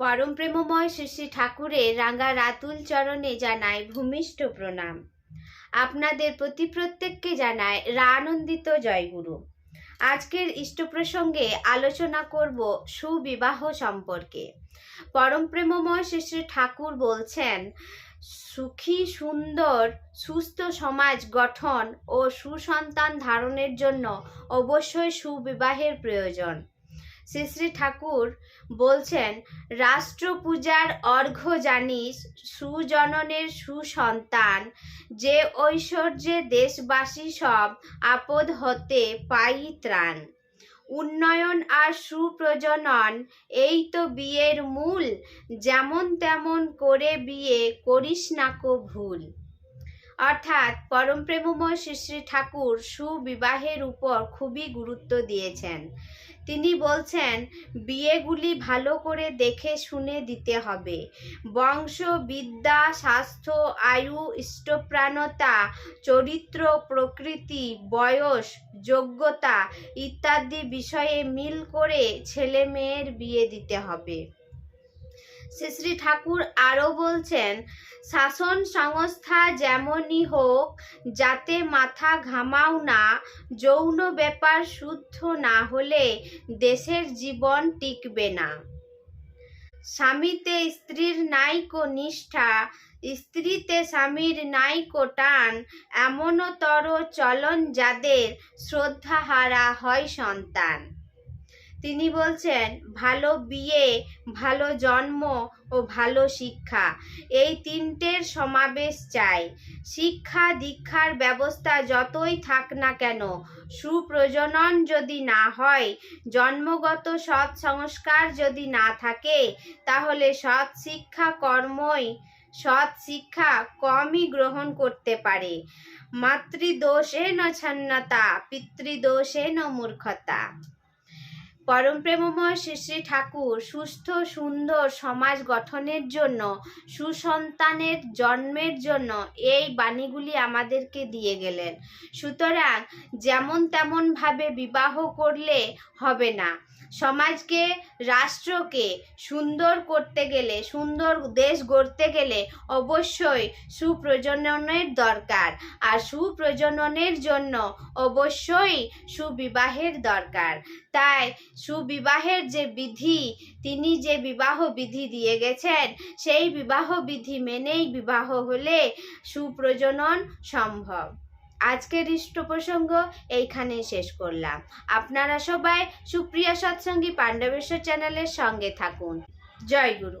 পরম প্রেমময় শ্রী শ্রী ঠাকুরের রাঙ্গা রাতুল চরণে জানায় ভূমিষ্ঠ প্রণাম। আপনাদের প্রতি প্রত্যেককে জানায় রানন্দিত জয়গুরু। আজকের ইষ্ট প্রসঙ্গে আলোচনা করব সুবিবাহ সম্পর্কে। পরম প্রেমময় শ্রী শ্রী ঠাকুর বলছেন, সুখী, সুন্দর, সুস্থ সমাজ গঠন ও সুসন্তান ধারণের জন্য অবশ্যই সুবিবাহের প্রয়োজন। শ্রী শ্রী ঠাকুর বলছেন রাষ্ট্র পূজার অর্ঘ্য জানিস, সুজননের সুসন্তান, যে ঐশ্বর্যে দেশবাসী সব আপদ হতে পাই ত্রাণ। উন্নয়ন আর সুপ্রজনন, এই তো বিয়ের মূল, যেমন তেমন করে বিয়ে করিস না কো ভুল। অর্থাৎ পরম প্রেমময় শ্রী শ্রী ঠাকুর সুবিবাহের উপর খুবই গুরুত্ব দিয়েছেন। তিনি বলছেন, বিয়েগুলি ভালো করে দেখে শুনে দিতে হবে। বংশ বিদ্যা স্বাস্থ্য, আয়ু, ইষ্টপ্রাণতা, চরিত্র, প্রকৃতি, বয়স, যোগ্যতা ইত্যাদি বিষয়ে মিল করে ছেলে মেয়ের বিয়ে দিতে হবে। শ্রী শ্রী ঠাকুর আরও বলছেন, শাসন সংস্থা যেমনই হোক, যাতে মাথা ঘামাও না, যৌন ব্যাপার শুদ্ধ না হলে দেশের জীবন টিকবে না। স্বামীতে স্ত্রীর নাইকো নিষ্ঠা, স্ত্রীতে স্বামীর নাইকো টান, এমনতর চলন যাদের শ্রদ্ধাহারা হয় সন্তান। তিনি বলছেন, ভালো বিয়ে, ভালো জন্ম ও ভালো শিক্ষা, এই তিনটের সমাবেশ চাই। শিক্ষা, দীক্ষার ব্যবস্থা যতই থাক না কেন, সুপ্রজনন যদি না হয়, জন্মগত সৎ সংস্কার যদি না থাকে, তাহলে সৎ শিক্ষা কর্মই, সৎ শিক্ষা কমই গ্রহণ করতে পারে। মাতৃদোষে ন ছন্নতা, পিতৃদোষে ন মূর্খতা। পরম প্রেমময় শ্রী শ্রী ঠাকুর সুস্থ, সুন্দর সমাজ গঠনের জন্য, সুসন্তানের জন্মের জন্য এই বাণীগুলি আমাদেরকে দিয়ে গেলেন। সুতরাং যেমন তেমনভাবে বিবাহ করলে হবে না। সমাজকে, রাষ্ট্রকে সুন্দর করতে গেলে, সুন্দর দেশ গড়তে গেলে অবশ্যই সুপ্রজননের দরকার। আর সুপ্রজননের জন্য অবশ্যই সুবিবাহের দরকার। তাই সুবিবাহের যে বিধি, তিনি যে বিবাহ বিধি দিয়ে গেছেন, সেই বিবাহ বিধি মেনেই বিবাহ হলে সুপ্রজনন সম্ভব। আজকের ইষ্ট প্রসঙ্গ এইখানে শেষ করলাম। আপনারা সবাই সুপ্রিয়া সৎসঙ্গী পাণ্ডবেশ্বর চ্যানেলের সঙ্গে থাকুন। জয় গুরু।